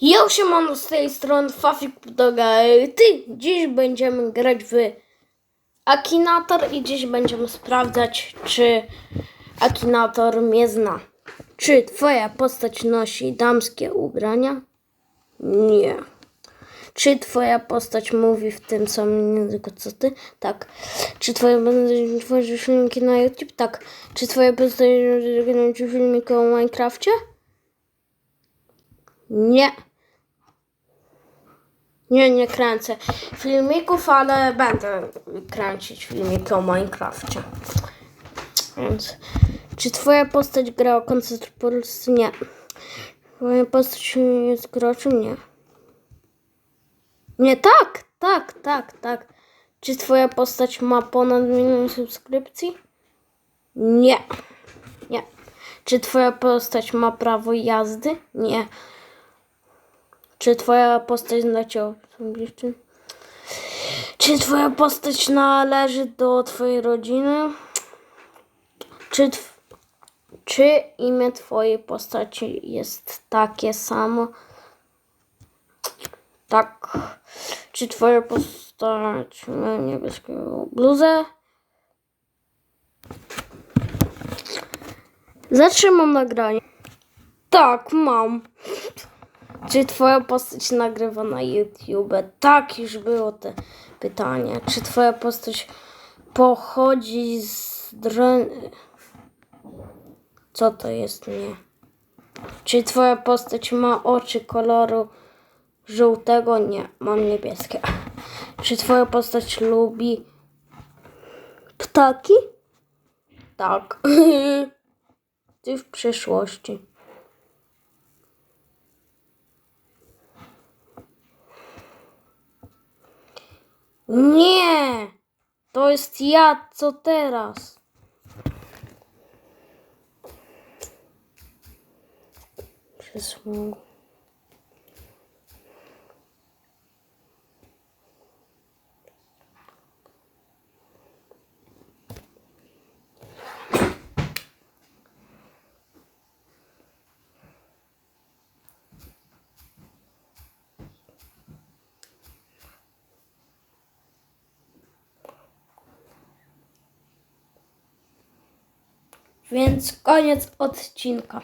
Ja siemano z tej strony Fafik Pudoga. Ty, dziś będziemy grać w Akinator i dziś będziemy sprawdzać, czy Akinator mnie zna. Czy twoja postać nosi damskie ubrania? Nie. Czy twoja postać mówi w tym samym języku co ty? Tak. Czy twoja postać tworzy filmiki na YouTube? Tak. Czy twoja postać tworzy filmiki o Minecrafcie? Nie. Nie, nie kręcę filmików, ale będę kręcić filmiki o Minecrafcie. Więc, czy twoja postać gra o koncert Polsce? Nie. Twoja postać jest graczem? Nie. Nie, tak, tak, tak, tak. Czy twoja postać ma ponad milion subskrypcji? Nie. Nie. Czy twoja postać ma prawo jazdy? Nie. Czy twoja postać zna cię osobiście? Czy twoja postać należy do twojej rodziny? Czy, czy imię twojej postaci jest takie samo? Tak. Czy twoja postać ma niebieską bluzę? Zatrzymam nagranie. Tak, mam. Czy twoja postać nagrywa na YouTube? Tak, już było te pytanie. Czy twoja postać pochodzi z dron... Co to jest? Nie. Czy twoja postać ma oczy koloru żółtego? Nie, mam niebieskie. Czy twoja postać lubi ptaki? Tak. Ty w przyszłości. Nie! To jest ja, co teraz? Przysług. Więc koniec odcinka.